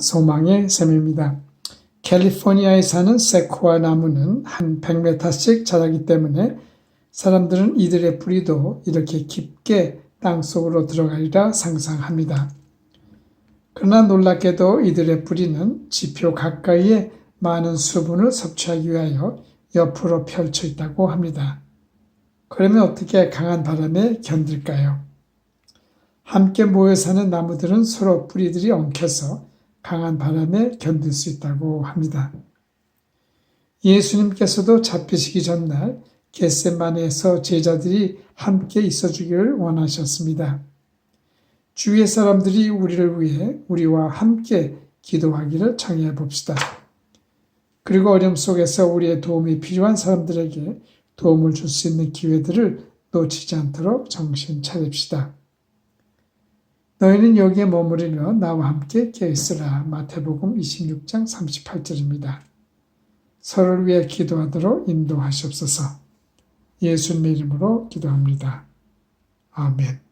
소망의 샘입니다. 캘리포니아에 사는 세코아 나무는 한 100m씩 자라기 때문에 사람들은 이들의 뿌리도 이렇게 깊게 땅 속으로 들어가리라 상상합니다. 그러나 놀랍게도 이들의 뿌리는 지표 가까이에 많은 수분을 섭취하기 위하여 옆으로 펼쳐 있다고 합니다. 그러면 어떻게 강한 바람에 견딜까요? 함께 모여 사는 나무들은 서로 뿌리들이 엉켜서 강한 바람에 견딜 수 있다고 합니다. 예수님께서도 잡히시기 전날 겟세마네에서 제자들이 함께 있어 주기를 원하셨습니다. 주위의 사람들이 우리를 위해 우리와 함께 기도하기를 청해 봅시다. 그리고 어려움 속에서 우리의 도움이 필요한 사람들에게 도움을 줄 수 있는 기회들을 놓치지 않도록 정신 차립시다. 너희는 여기에 머무르며 나와 함께 깨있으라. 마태복음 26장 38절입니다. 서로를 위해 기도하도록 인도하시옵소서. 예수님의 이름으로 기도합니다. 아멘.